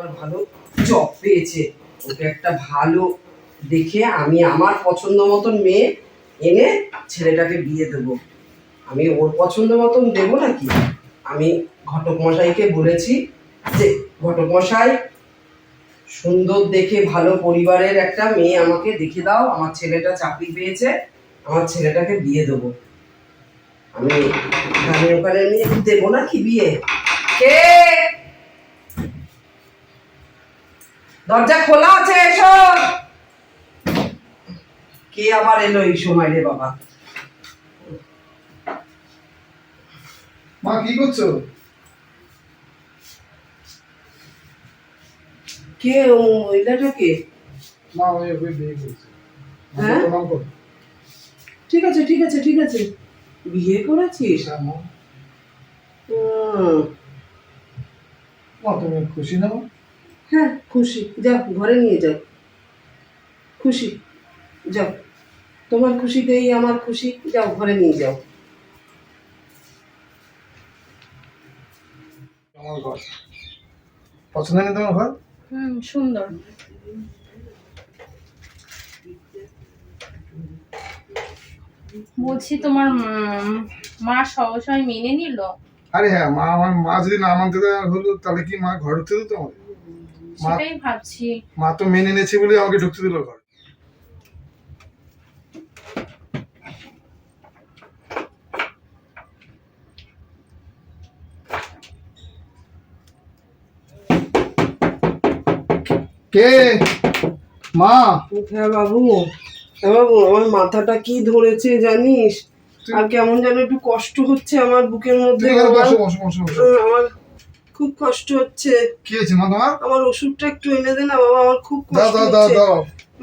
আমার ভালো জব পেয়েছে। ওকে একটা ভালো দেখে আমি আমার পছন্দ মতন মেয়ে এনে ছেলেটাকে বিয়ে দেব। আমি ওর পছন্দ মতন দেবো নাকি আমি ঘটক মশাইকে বলেছি যে, ঘটক মশাই, সুন্দর দেখে ভালো পরিবারের একটা মেয়ে আমাকে দেখে দাও, আমার ছেলেটা চাকরি পেয়েছে, আমার ছেলেটাকে বিয়ে দেবো। আমি এখানে ওখানে নিয়ে দেবো নাকি বিয়ে? কে? দরজা খোলা আছে এসো। কে আবার এলো এই সময় রে বাবা? মা কি করছ? কে ও মহিলাটা কে মা ওই ওই বিয়ে করছে। হ্যাঁ? ঠিক আছে ঠিক আছে ঠিক আছে। বিয়ে করেছিস? হ্যাঁ, মা। তুমি খুশি না? হ্যাঁ খুশি। যাও ঘরে নিয়ে যাও। খুশি। যাও। তোমার খুশিতেই আমার খুশি। যাও ঘরে নিয়ে যাও। আমার ঘর। পছন্দ নেই তোমার ঘর? হুম সুন্দর। বলছি তোমার মা সহসায় মেনে নিল? আরে হ্যাঁ মা আমার মা যদি না মানতে দেওয়া হলো তাহলে কি মা ঘর ঢুকতে দিত আমাকে? মা সেটাই ভাবছি। মা তো মেনে নিয়েছে বলে আমাকে ঢুকতে দিল ঘর। কে? মা? হ্যাঁ বাবু? হ্যাঁ বাবু আমার মাথাটা কি ধরেছে জানিস? আর কেমন যেন একটু কষ্ট হচ্ছে আমার বুকের মধ্যে আমার খুব কষ্ট হচ্ছে। কি হয়েছে মা তোমার? আমার ওষুধটা একটু এনে দে না বাবা আমার খুব কষ্ট দাও দাও হচ্ছে। দাও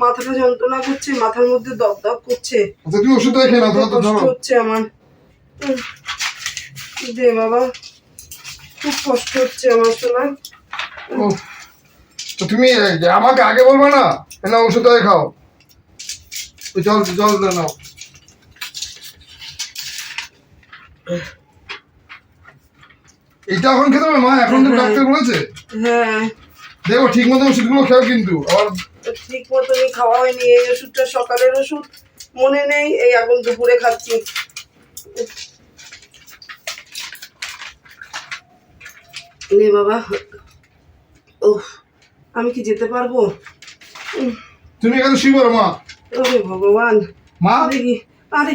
মাথাটা যন্ত্রণা করছে মাথার মধ্যে দপ দপ করছে। আচ্ছা তুমি ওষুধটা খেয়ে নাও তোমার কষ্ট হচ্ছে আমার। দে বাবা খুব কষ্ট হচ্ছে আমার উফ, তো তুমি আমাকে আগে বলবে না? না ওষুধ আগে খাও। জল জল দে নাও। এটা এখন খেতে হবে মা? এখন তো ডাক্তার বলেছে। হ্যাঁ। দেখো ঠিক মতো ওষুধগুলো খেও কিন্তু ঠিক মতনই খাওয়া হয়নি এই ওষুধটা সকালের ওষুধ মনে নেই এই এখন দুপুরে খাচ্ছি। নে বাবা ও আমি কি যেতে পারব? তুমি এখানে শুয়ে পড়ো মা। ওরে ভগবান। মা? দেখি আরে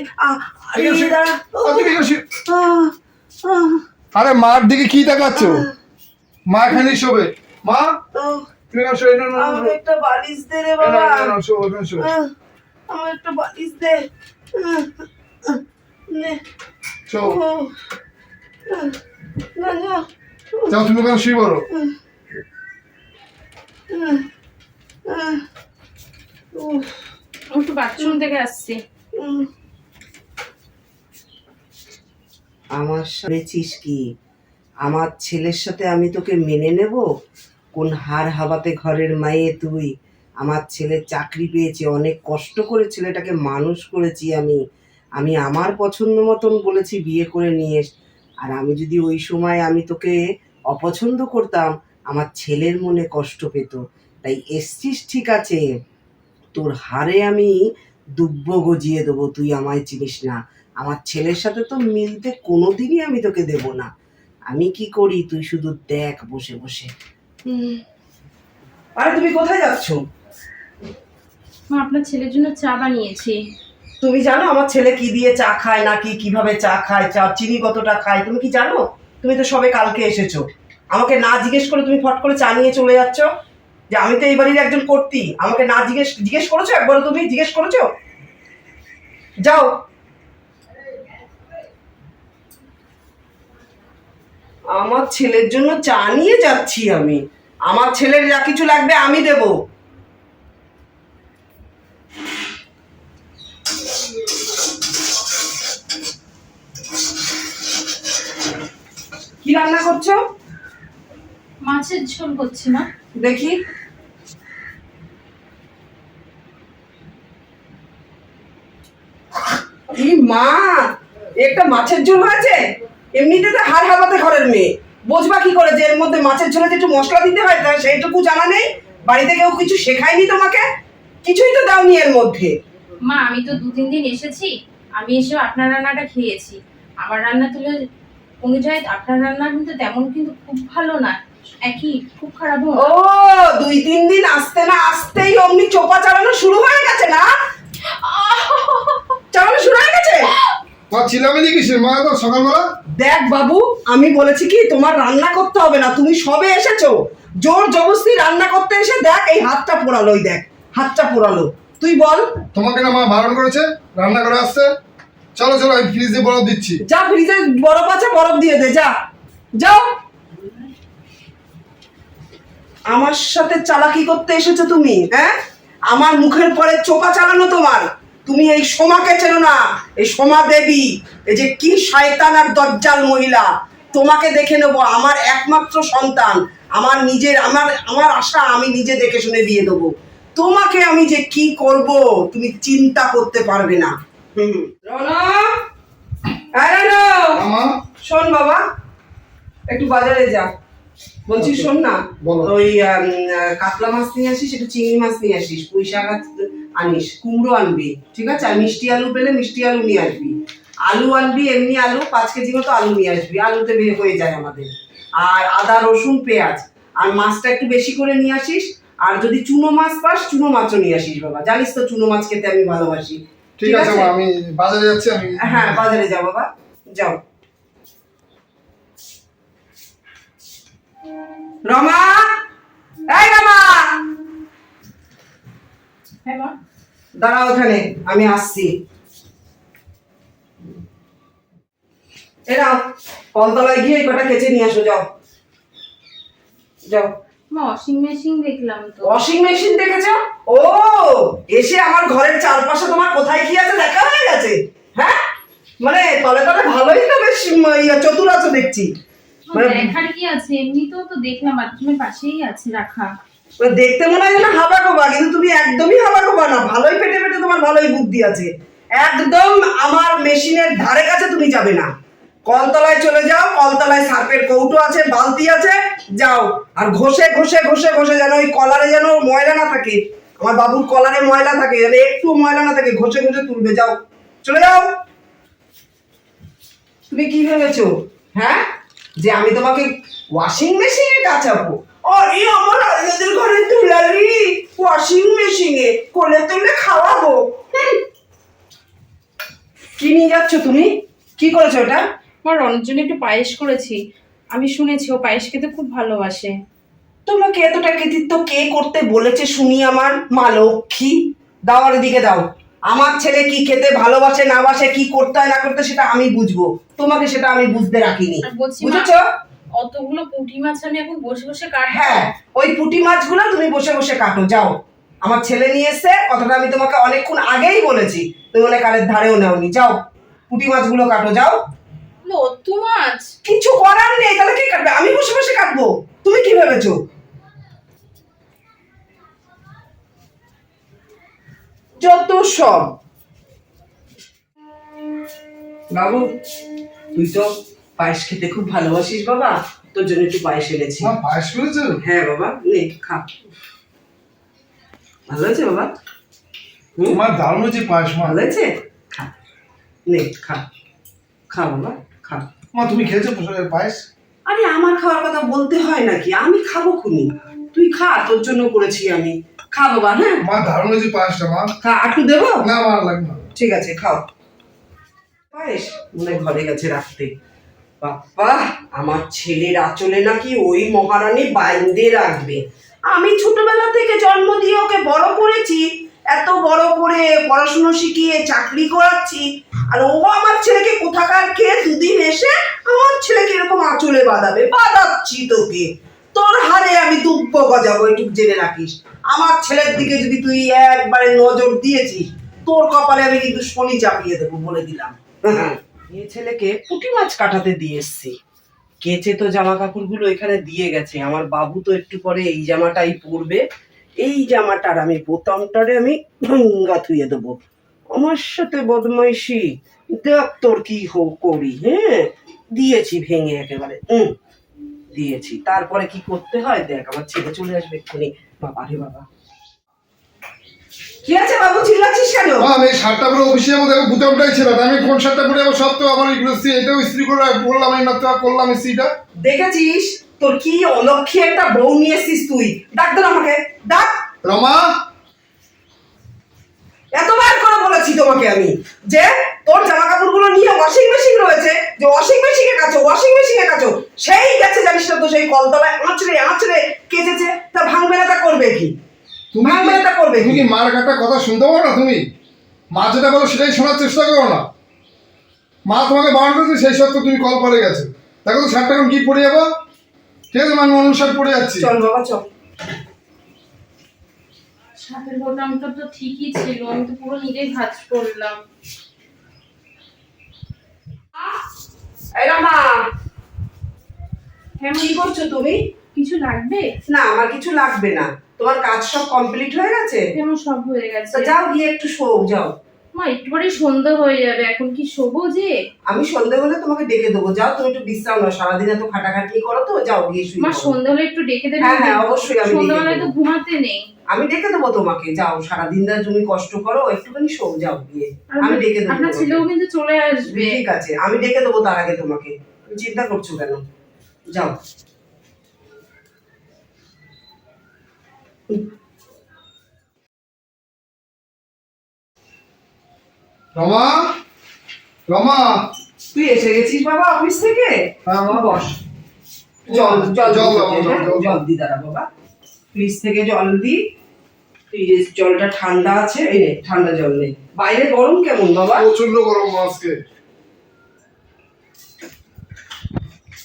আরে দাঁড়া। তুমি এখানে শুয়ে- আহ, আহ, আরে মার দিকে কি তাকাচ্ছ মা এখানেই শোবে। মা? তুমি এখানে না একটা বালিশ দে রে বাবা। না, না, এখানে আমার একটা বালিশ দে। নে। না না। যাও তুমি শুয়ে পড়ো। একটু বাথরুম থেকে আসছি। আমার শুনেছিস কি? আমার ছেলের সাথে আমি তোকে মেনে নেব? কোন হার হাবাতে ঘরের মায়ে তুই? আমার ছেলে চাকরি পেয়েছে, অনেক কষ্ট করে ছেলেটাকে মানুষ করেছি আমি। আমি আমার পছন্দ মতন বলেছি বিয়ে করে নিয়ে। আর আমি যদি ওই সময় আমি তোকে অপছন্দ করতাম, আমার ছেলের মনে কষ্ট পেত। তাই এসছিস ঠিক আছে। তোর হারে আমি দুব্ব গজিয়ে দেবো, তুই আমায় চিনিস না। আমার ছেলের সাথে তো মিলতে কোনোদিনই আমি তোকে দেব না। আমি কি করি? তুই শুধু দেখ বসে বসে। আরে তুমি কোথায় যাচ্ছ? আপনার ছেলের জন্য চা বানিয়েছি। তুমি জানো আমার ছেলে কি দিয়ে চা খায় না কি কীভাবে চা খায় চা চিনি কতটা খায়? তুমি কি জানো? তুমি তো সবে কালকে এসেছ। আমাকে না জিজ্ঞেস করে তুমি ফট করে চা নিয়ে চলে যাচ্ছ? যে আমি তো এই বাড়ির একজন কর্তি। আমাকে না জিজ্ঞেস জিজ্ঞেস করেছ একবার তুমি? জিজ্ঞেস করেছ? যাও। আমার ছেলের জন্য চা নিয়ে যাচ্ছি আমি। আমার ছেলের যা কিছু লাগবে আমি দেবো। কি রান্না করছ? মাছের ঝোল করছি না দেখি। মা একটা মাছের ঝোল হয়েছে? এমনিতে তো হাড় হাবাতে ঘরের মেয়ে। বোঝবা কি করে যে এর মধ্যে মাছের ঝোলে যে একটু মশলা দিতে হয় তা সেইটুকু জানা নেই। বাড়িতে কেউ কিছু শেখায়নি তোমাকে? কিছুই তো দাওনি এর মধ্যে। মা আমি তো দু তিন দিন এসেছি। আমি এসে আপনার রান্নাটা খেয়েছি। আমার রান্না তুলে অনুযায়ী আপনার রান্না কিন্তু তেমন কিন্তু খুব ভালো না। একই খুব খারাপ ও দুই তিন দিন আসতে না আসতেই অমনি চোপা চালানো শুরু হয়ে গেছে না চালানো শুরু হয়ে গেছে মা চিলামিলি কিসের মা তো সকালবেলা? দেখ বাবু আমি বলেছি কি তোমার রান্না করতে হবে না তুমি সবে এসেছ। জোর জবরদস্তি রান্না করতে এসে দেখ এই হাতটা পোড়ালো ওই দেখ হাতটা পোড়ালো। তুই বল। তোমাকে না মা বারণ করেছে রান্না করে আসতে চলো চলো আমি ফ্রিজে বরফ দিচ্ছি। যা ফ্রিজে বরফ আছে বরফ দিয়ে দে যা। যাও। আমার সাথে চালাকি করতে এসেছ তুমি হ্যাঁ? আমার মুখের পরে চোপা চালানো তোমার। তুমি এই সোমাকে চেনো না এই সোমা দেবী এই যে কি শয়তান আর দজ্জাল মহিলা। তোমাকে দেখে নেব আমার একমাত্র সন্তান আমার নিজের আমার আমার আশা আমি নিজে দেখে শুনে বিয়ে দেবো। তোমাকে আমি যে কি করব তুমি চিন্তা করতে পারবে না। হুম শোন বাবা একটু বাজারে যা। বলছি শোন না ওই কাতলা মাছ নিয়ে আসিস একটু চিংড়ি মাছ নিয়ে আসিস পুঁই শাক আনিস কুমড়ো আনবি ঠিক আছে? আর মিষ্টি আলু পেলে মিষ্টি আলু নিয়ে আসবি। আলু আনবি এমনি আলু পাঁচ কেজি মতো আলু নিয়ে আসবি আলুতে বের হয়ে যায় আমাদের। আর আদা রসুন পেঁয়াজ আর মাছটা একটু বেশি করে নিয়ে আসিস আর যদি চুনো মাছ পাস চুনো মাছও নিয়ে আসিস বাবা। জানিস তো চুনো মাছ খেতে আমি ভালোবাসি ঠিক আছে আমি বাজারে যাচ্ছি আমি হ্যাঁ বাজারে যাও বাবা যাও। রমা! এই রমা! হ্যাঁ দাঁড়াও ওখানে আমি আসছি। এরাও কলতলায় গিয়ে কটা কেচে নিয়ে আসো যাও। যাও। ওয়াশিং মেশিন দেখলাম তো। ওয়াশিং মেশিন দেখেছ? ও এসে আমার ঘরের চারপাশে তোমার কোথায় কি আছে দেখা হয়ে গেছে হ্যাঁ? মানে তলে তলে ভালোই তো বেশ ইয়ে, চতুর আছো দেখছি। দেখার কি আছে? এমনিতেও তো দেখলাম বাথরুমের পাশেই আছে রাখা। মানে দেখতে মনে হয় যেন হাবা গোবা কিন্তু তুমি একদমই হাবা গোবা না। ভালোই পেটে পেটে তোমার ভালোই বুদ্ধি আছে। একদম আমার মেশিনের ধারে কাছে তুমি যাবে না। কলতলায় চলে যাও কলতলায় সার্পের কৌটো আছে বালতি আছে যাও। আর ঘষে ঘষে ঘষে ঘষে যেন ওই কলারে যেন ময়লা না থাকে। আমার বাবুর কলারে ময়লা থাকে যেন একটু ময়লা না থাকে ঘষে ঘষে তুলবে যাও। চলে যাও। তুমি কি ভেবেছো? হ্যাঁ? যে আমি তোমাকে ওয়াশিং মেশিনে কাচাবো। আরে আমার আলাদের ঘরে তুলারি ওয়াশিং মেশিনে কোলে তুলে খাওয়াবো। কি নিয়ে যাচ্ছ তুমি? কি করেছ ওটা? আমার রনের জন্য একটু পায়েস করেছি। আমি শুনেছি ও পায়েস খেতে খুব ভালোবাসে। তোমাকে এতটা কৃতিত্ব? কে করতে বলেছে শুনি আমার? মা লক্ষ্মী। দাও আর দিকে দাও। আমার ছেলে কি খেতে ভালোবাসে না বাসে কি করতে হয় না করতে সেটা আমি বুঝব। তোমাকে সেটা আমি বুঝতে রাখিনি। বুঝেছ? অতগুলো পুঁটি মাছ আমি এখন বসে বসে কাটবো। হ্যাঁ ওই পুঁটি মাছগুলো তুমি বসে বসে কাটো যাও। আমার ছেলে নিয়ে এসছে কথাটা আমি তোমাকে অনেকক্ষণ আগেই বলেছি। তুমি মনে কালের ধারেও নেওনি। যাও পুঁটি মাছগুলো কাটো যাও। অত মাছ? কিছু করার নেই তাহলে কে কাটবে? আমি বসে বসে কাটবো। তুমি কি ভেবেছো? যত সব বাবু তুই তো পায়েস খেতে খুব ভালোবাসিস বাবা। তোর জন্য একটু পায়েস এনেছি। মা পায়েস করেছ হ্যাঁ বাবা নে খা। ভালো আছে বাবা? তোমার দারুণ হয়েছে পায়েস মা। ভালো আছে খা। নে খা। খা বাবা খা। মা তুমি খেয়েছো পোশাকের পায়েস? আরে আমার খাওয়ার কথা বলতে হয় নাকি? আমি খাব খুনি। তুই খা তোর জন্য করেছি আমি। খা বা হ্যাঁ? মা দারুণ হয়েছে পায়েসটা মা। খা একটু দেবো? না মা লাগবে না। ঠিক আছে খাও। পায়েস মনে ঘরে গেছে রাখতে। বাবা আমার ছেলের আঁচলে নাকি ওই মহারানী বাইন্দে রাখবে। আমি ছোটবেলা থেকে জন্ম দিয়ে ওকে বড় করেছি এত বড় করে পড়াশুনো শিখিয়ে চাকরি করাচ্ছি আর ও আমার ছেলেকে কোথাকার খেয়ে দুদিন এসে আমার ছেলেকে এরকম আঁচলে বাঁধাবে বাঁধাচ্ছি তোকে। তোর হারে আমি দুব্ব গজাবো একটু জেনে রাখিস। আমার ছেলের দিকে যদি তুই একবারে নজর দিয়েছিস, তোর কপালে আমি কিন্তু শনি চাপিয়ে দেবো বলে দিলাম। এ ছেলেকে পুঁটি মাছ কাটাতে দিয়ে এসছি। কেচে তো জামা কাপড়গুলো এখানে দিয়ে গেছে। আমার বাবু তো একটু পরে এই জামাটাই পরবে। এই জামাটার আমি বোতামটারে আমি ভাঙ্গা থুয়ে দেবো। আমার সাথে বদমাইশি, দেখ তোর কি হো করি হ্যাঁ? দিয়েছি ভেঙে একেবারে। দিয়েছি। তারপরে কি করতে হয়? দেখ আমার ছেলে চলে আসবে এক্ষুনি বাবা রে বাবা। কি আছে বাবু চিল্লাচ্ছিস কেন? আমি শার্টটা পরে অফিসে দেখো বুতামটাই ছিল আমি কোন শার্টটা পরে যাব সব তো আমার এগুলো এটাও ইস্ত্রি করে বললাম এই মাত্র করলাম ইস্ত্রিটা দেখেছিস? তোর কি অলক্ষী একটা বউ নিয়ে এসছিস তুই? ডাক আমাকে। ডাক। রমা এতবার করে বলেছি তোমাকে আমি যে তোর জামা কাপড়গুলো নিয়ে ওয়াশিং মেশিন রয়েছে যে ওয়াশিং মেশিনে কাচো ওয়াশিং মেশিনে কাচো সেই গেছে জানিস না তো সেই কলতলায় আঁচড়ে আঁচড়ে কেচেছে তা ভাঙবে না তা করবে কি? তুমি ভাঙবে না তা করবে তুমি কি মার কাটা কথা শুনতে পারো না তুমি? মা যেটা বলো সেটাই শোনার চেষ্টা করো না। মা তোমাকে বারণ করেছে সেই সত্ত্বে তুমি কল করে গেছে। দেখো তো শার্টটা এখন কি পরে যাব? ঠিক আছে আমি অন্য শার্ট পরে যাচ্ছি। চল বাবা চল। সাপের বোতামটা তো ঠিকই ছিল আমি তো পুরো নিজেই ভাজ করলাম। এই রামা। হ্যাঁ কি করছ তুমি? কিছু লাগবে? না আমার কিছু লাগবে না। তোমার কাজ সব কমপ্লিট হয়ে গেছে? কেমন সব হয়ে গেছে। যাও গিয়ে একটু শোও যাও। মা একটু পরে সন্ধ্যা হয়ে যাবে এখন কি শোবো যে? আমি সন্ধে হলে তোমাকে ডেকে দেবো। যাও তুমি একটু বিশ্রাম নাও। সারাদিন এত খাটাখাটনি করো তো যাও গিয়ে শুয়ে মা সন্ধ্যা হলে একটু ডেকে দেবে হ্যাঁ, হ্যাঁ, অবশ্যই আমি ডেকে সন্ধ্যাবেলায় তো দেবো। ঘুমাতে নেই। আমি ডেকে দেবো তোমাকে। যাও সারাদিন ধরে তুমি কষ্ট করো একটুখানি শো যাও গিয়ে। আমি ডেকে দেবো আপনার তোমাকে। ছেলেও কিন্তু চলে আসবে। ঠিক আছে আমি ডেকে দেবো তার আগে তোমাকে। তুমি চিন্তা করছ কেন? যাও। রমা রমা। তুই এসে গেছিস বাবা অফিস থেকে? হ্যাঁ মা। বস। জল জল জল জল, হ্যাঁ? দি দাঁড়া বাবা। ফ্রিজ থেকে জল দি। ফ্রিজের জলটা ঠান্ডা আছে এই নে ঠান্ডা জল নেই বাইরে গরম কেমন বাবা? প্রচণ্ড গরম আজকে।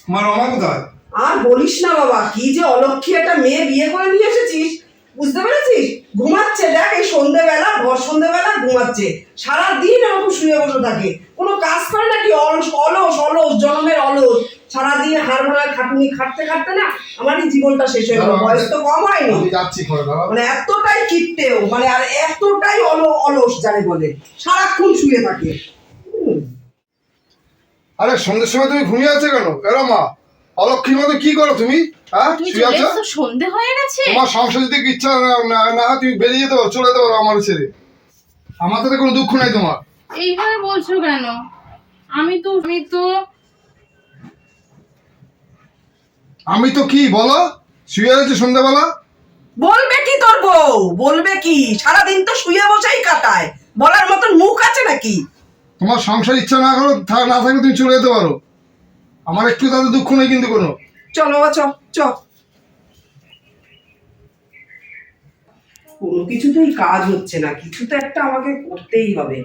মা রমা কোথায়? আর বলিস না বাবা কি যে অলক্ষী একটা মেয়ে বিয়ে করে নিয়ে বুঝতে পেরেছিস? ঘুমাচ্ছে দেখ এই সন্ধ্যেবেলা ভর সন্ধ্যেবেলা ঘুমাচ্ছে। সারাদিন এরকম শুয়ে বসে থাকে। কোনো কাজ করে নাকি? অলস অলস অলস জন্মের অলস। সারাদিন ভাড়া খাটুনি খাটতে খাটতে না আমারই জীবনটা শেষ হয়ে গেল। বয়স তো কম হয়নি। ঘরে মানে এতটাই কিপটেও মানে আর এতটাই অল অলস যারে বলে। সারাক্ষণ শুয়ে থাকে। আরে সন্ধ্যের সময় তুমি ঘুমিয়ে আছো কেন? এরো মা অলক্ষীর মতো কি করো তুমি? তুমি শুয়ে চলে আছো? এসছো সন্ধে হয়ে গেছে? তোমার সংসার যদি ইচ্ছা না- না না তুমি বেরিয়ে যেতে পারো চলে যেতে পারো আমার ছেড়ে। আমার তাতে কোনো দুঃখ নাই তোমার। এইভাবে বলছো কেন? আমি তো আমি তো আমি তো কি বলো? শুয়ে রয়েছে সন্ধ্যাবেলা? বলবে কি তোর বউ? বলবে কি? সারাদিন তো শুয়ে বসেই কাটায়। বলার মতন মুখ আছে নাকি? তোমার সংসার ইচ্ছা না করো না থাকলে তুমি চলে যেতে পারো। আমার একটু তাতে দুঃখ নেই কিন্তু কোনো। চ চ। কোনো কিছুতেই কাজ হচ্ছে না, কিছু তো একটা আমাকে করতেই হবে।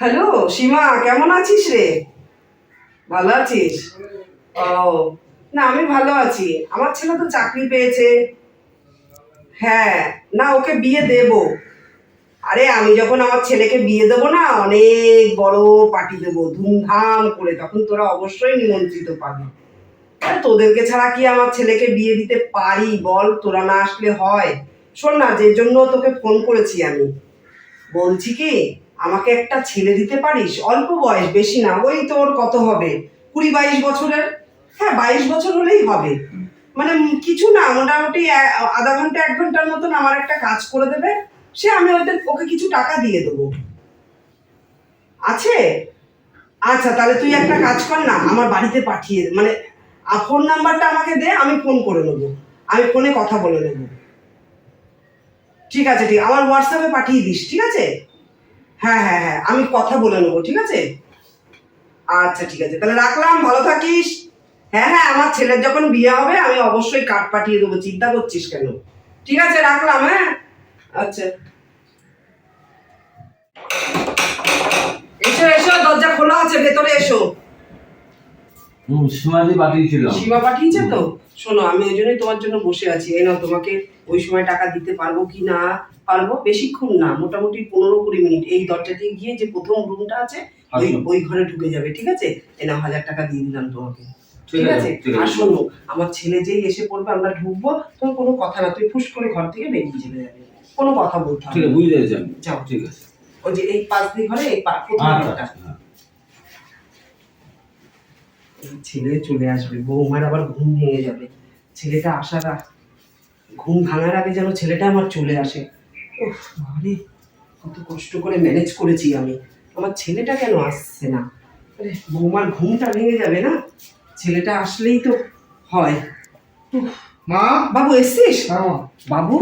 হ্যালো, সীমা, কেমন আছিস রে? ভালো আছিস? ও, না, আমি ভালো আছি। আমার ছেলে তো চাকরি পেয়েছে। হ্যাঁ না, ওকে বিয়ে দেবো। আরে আমি যখন আমার ছেলেকে বিয়ে দেবো না, অনেক বড় পার্টি দেবো, ধুমধাম করে, তখন তোরা অবশ্যই নিমন্ত্রিত পাবি। আরে তোদেরকে ছাড়া কি আমার ছেলেকে বিয়ে দিতে পারি? বল, তোরা না আসলে হয়। শোন না, যে জন্য তোকে ফোন করেছি আমি। বলছি কি, আমাকে একটা ছেলে দিতে পারিস? অল্প বয়স, বেশি না, ওই তোর কত হবে? কুড়ি বাইশ বছরের? হ্যাঁ বাইশ বছর হলেই হবে। মানে কিছু না, মোটামুটি আধা ঘণ্টা, এক ঘণ্টার মতন আমার একটা কাজ করে দেবে। সে আমি ওদের ওকে কিছু টাকা দিয়ে দেবো। আছে? আচ্ছা তাহলে তুই একটা কাজ কর না, আমার বাড়িতে পাঠিয়ে। মানে ফোন নাম্বারটা আমাকে দে, আমি ফোন করে নেব। আমি ফোনে কথা বলে নেব। ঠিক আছে, ঠিক, আমার হোয়াটসঅ্যাপে পাঠিয়ে দিস, ঠিক আছে? হ্যাঁ হ্যাঁ হ্যাঁ আমি কথা বলে নেব, ঠিক আছে? আচ্ছা ঠিক আছে, তাহলে রাখলাম, ভালো থাকিস। হ্যাঁ হ্যাঁ আমার ছেলের যখন বিয়ে হবে, আমি অবশ্যই কার্ড পাঠিয়ে দেবো, চিন্তা করছিস কেন? ঠিক আছে, রাখলাম হ্যাঁ? আচ্ছা। এসো এসো দরজা খোলা আছে ভেতরে এসো। হুম সীমাদি পাঠিয়েছিলাম। সীমা পাঠিয়েছে তো? শোনো আমি ওই জন্যই তোমার জন্য বসে আছি। এই নাও তোমাকে ওই সময় টাকা দিতে পারব কি না পারব? বেশিক্ষণ না মোটামুটি পনেরো কুড়ি মিনিট। এই দরজা দিয়ে গিয়ে যে প্রথম রুমটা আছে ওই। ওই ঘরে ঢুকে যাবে ঠিক আছে? এই নাও হাজার টাকা দিয়ে দিলাম তোমাকে। ঠিক আছে আর শোনো আমার ছেলে যেই এসে পড়বে আমরা ঢুকবো তোমার কোনো কথা না। তুই ফুস করে ঘর থেকে বেরিয়ে চলে যাবে। কোনো কথা বলতে ঠিক হবে আছে পেরেছি আমি। যাও। ঠিক আছে। ওই যে এই পাঁচ দিন ঘরে এই পা- প্রথম আচ্ছা আচ্ছা, হ্যাঁ। ছেলে চলে আসবে বৌমার আবার ঘুম ভেঙে যাবে। ছেলেটা আসার ঘুম ভাঙার আগে যেন ছেলেটা আমার চলে আসে। বাবারে কত কষ্ট করে ম্যানেজ করেছি আমি। আমার ছেলেটা কেন আসছে না? আরে বৌমার ঘুমটা ভেঙে যাবে না? ছেলেটা আসলেই তো হয়। মা? বাবু এসছিস? হ্যাঁ বাবু?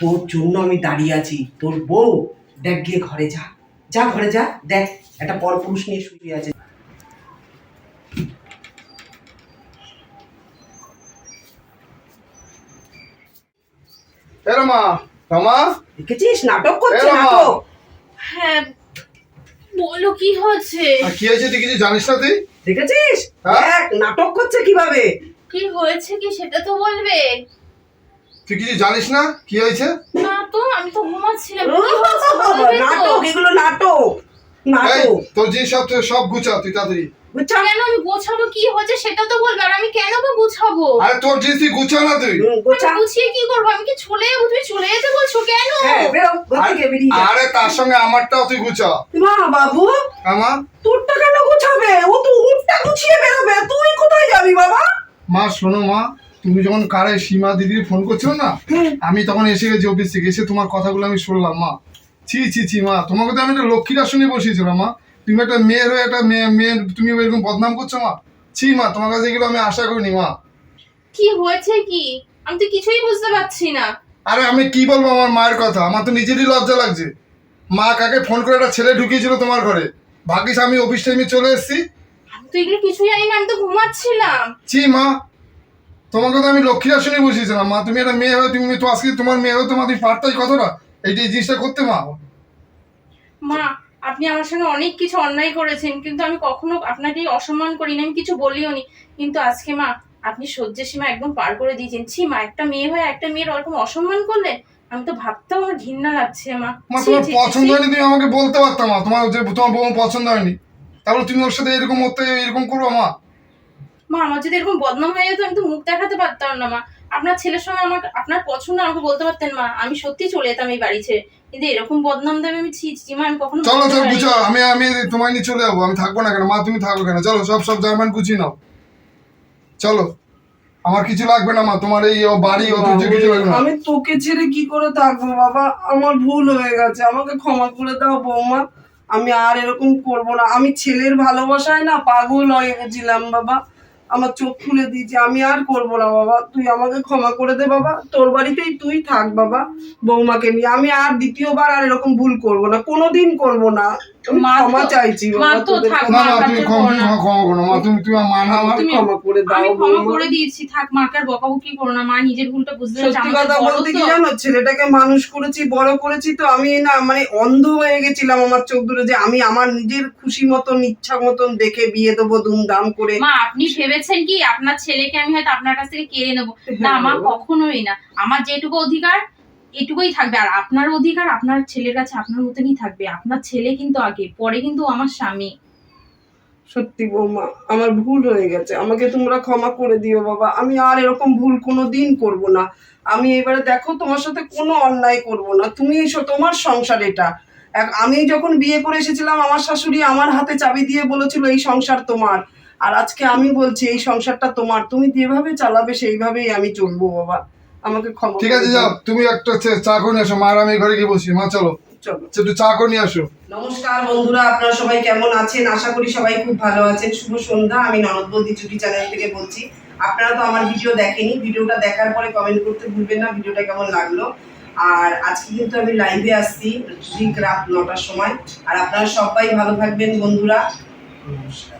তোর জন্য আমি দাঁড়িয়ে আছি তোর বউ দেখ গিয়ে ঘরে যা। যা ঘরে যা দেখ একটা পরপুরুষ নিয়ে শুয়ে আছে। এরা মা রমা? দেখেছিস? নাটক করছে নাটক। হ্যাঁ বলো কি হয়েছে কি হয়েছে তুই কিছু জানিস না তুই? দেখেছিস? হ্যাঁ? দেখ নাটক করছে কীভাবে? কি হয়েছে কি সেটা তো বলবে। তুই কিছু জানিস না? কি হয়েছে? না তো আমি তো ঘুমাচ্ছিলাম। কি হয়েছে বলবে তো? নাটক এগুলো নাটক নাটক। তোর জিনিস সব সব গুছা তুই তাড়াতাড়ি। কেন আমি গোছাবো? কি হয়েছে সেটা তো বলবে। আর আমি কেন বা গুছাবো? আরে তোর জিনিস তুই গুছা না তুই। হুম, গোছা। আমি গুছিয়ে কি করব? আমি কি চলে যাব? তুমি চলে যেতে বলছো কেন? হ্যাঁ যা। আরে তার সঙ্গে আমারটাও তুই গুছা। মা বাবু হ্যাঁ মা তোরটা কেন গুছাবে? ও তো উঠটা গুছিয়ে বেরোবে। তুই কোথায় যাবি বাবা? মা শোনো মা। তুমি যখন কারে সীমা দিদির ফোন করছ না আমি তখন এসে গেছি অফিস থেকে এসে তোমার কথাগুলো আমি শুনলাম মা। ছি ছি ছি মা তোমাকে তো আমি একটা লক্ষ্মীর আসনে বসিয়েছিলাম মা। তুমি একটা মেয়ের হয়ে একটা মেয়ে মেয়ের তুমি এরকম বদনাম করছ মা। ছি মা তোমার কাছে এগুলো আমি আশা করিনি মা। কি হয়েছে কি? আমি তো কিছুই বুঝতে পারছি না। আরে আমি কি বলব আমার মায়ের কথা? আমার তো নিজেরই লজ্জা লাগছে। মা কাকে ফোন করে একটা ছেলে ঢুকিয়েছিল তোমার ঘরে? ভাগ্যিস আমি অফিস টাইমে চলে এসেছি। আমি তো এগুলো কিছুই জানি না আমি তো ঘুমাচ্ছিলাম। ছি মা তোমাকে তো আমি লক্ষ্মীর আসনে বসিয়েছিলাম মা তুমি একটা মেয়ে হয়ে তুমি তো আজকে তোমার মেয়ে হয়ে তোমার তুমি পারতাই কতটা? এইটা এই জিনিসটা করতে মা। মা আপনি আমার সঙ্গে অনেক কিছু অন্যায় করেছেন কিন্তু আমি কখনো আপনাকে অসম্মান করিনি আমি কিছু বলিও নি। কিন্তু আজকে মা আপনি সহ্যের সীমা একদম পার করে দিয়েছেন। ছি মা একটা মেয়ে হয়ে একটা মেয়ের ওরকম অসম্মান করলে আমি তো ভাবতেও আমার ঘৃণা লাগছে মা। মা তোমার পছন্দ হয়নি তুমি আমাকে বলতে পারতাম মা। তোমার যে তোমার বউ পছন্দ হয়নি। তাহলে তুমি ওর সাথে এরকম করতে এরকম করব মা। মা আমার যদি এরকম বদনাম হয়ে যেত আমি তো মুখ দেখাতে পারতাম না মা। আপনার ছেলের সঙ্গে আমাকে আপনার পছন্দ আমাকে বলতে পারতেন মা। আমি সত্যি চলে যেতাম এই বাড়ি ছেড়ে। কিন্তু এরকম বদনাম দেবে আমি ছি ছি মা আমি কখনো চলো চলো বুঝো আমি আমি তোমায় নিয়ে চলে যাব আমি থাকব না কেন? মা তুমি থাকো কেন? চলো সব সব জার্মান গুছিয়ে নাও। চলো আমার কিছু লাগবে না মা তোমার এই বাড়ি কিছু কিছু লাগবে না। আমি তোকে ছেড়ে কি করে থাকব বাবা? আমার ভুল হয়ে গেছে আমাকে ক্ষমা করে দাও বৌমা। আমি আর এরকম করব না। আমি ছেলের ভালোবাসায় না পাগল হয়ে গেছিলাম বাবা। আমার চোখ খুলে দিয়েছে আমি আর করব না বাবা, তুই আমাকে ক্ষমা করে দে বাবা, তোর বাড়িতেই তুই থাক বাবা, বৌমাকে নিয়ে। আমি আর দ্বিতীয়বার আর এরকম ভুল করব না, কোনোদিন করব না। আমি মা ক্ষমা চাইছি মা তো থাক, না না তুমি ক্ষমা ক্ষমা ক্ষমা করো মা তুমি তুমি মা না আমার ক্ষমা করে দাও আমি ক্ষমা করে দিয়েছি থাক মাকে আর বকাবকি করো না মা নিজের ভুলটা বুঝতে পেরেছে সত্যি কথা বলতে কি জানো ছেলেটাকে মানুষ করেছি বড় করেছি তো আমি না মানে অন্ধ হয়ে গেছিলাম আমার চোখ দূরে যে আমি আমার নিজের খুশি মতন ইচ্ছা মতন দেখে বিয়ে দেবো ধুমধাম করে। মা আপনি ভেবেছেন কি আপনার ছেলেকে আমি হয়তো আপনার কাছ থেকে কেড়ে নেব? না হ্যাঁ, মা কখনোই না। আমার যেটুকু অধিকার এটুকুই থাকবে। আর আপনার অধিকার আপনার ছেলের কাছে আপনার মতনই থাকবে। আপনার ছেলে কিন্তু আগে, পরে কিন্তু আমার স্বামী। সত্যি বৌমা, আমার ভুল হয়ে গেছে। আমাকে তোমরা ক্ষমা করে দিও বাবা। আমি আর এরকম ভুল কোনো দিন করব না। আমি এবারে দেখো, তোমার সাথে কোনো অন্যায় করব না। তুমি এসো, তোমার সংসার এটা। আমি যখন বিয়ে করে এসেছিলাম, আমার শাশুড়ি আমার হাতে চাবি দিয়ে বলেছিল, এই সংসার তোমার। আর আজকে আমি বলছি, এই সংসারটা তোমার। তুমি যেভাবে চালাবে, সেইভাবেই আমি চলবো বাবা। আমাকে ক্ষমা ঠিক আছে যাও। তুমি একটা চা- করে আসো। মার আমি ঘরে গিয়ে বসি। মা চলো। চলো। একটু চা করে নিয়ে আসো। নমস্কার বন্ধুরা আপনারা সবাই কেমন আছেন? আশা করি সবাই খুব ভালো আছেন। শুভ সন্ধ্যা। আমি ননদ বৌদি ছুটি চ্যানেল থেকে বলছি। আপনারা তো আমার ভিডিও দেখেনি। ভিডিওটা দেখার পরে কমেন্ট করতে ভুলবেন না। ভিডিওটা কেমন লাগল? আর আজকে কিন্তু আমি লাইভে আসছি ঠিক রাত নটার সময়। আর আপনারা সবাই ভালো থাকবেন বন্ধুরা। নমস্কার।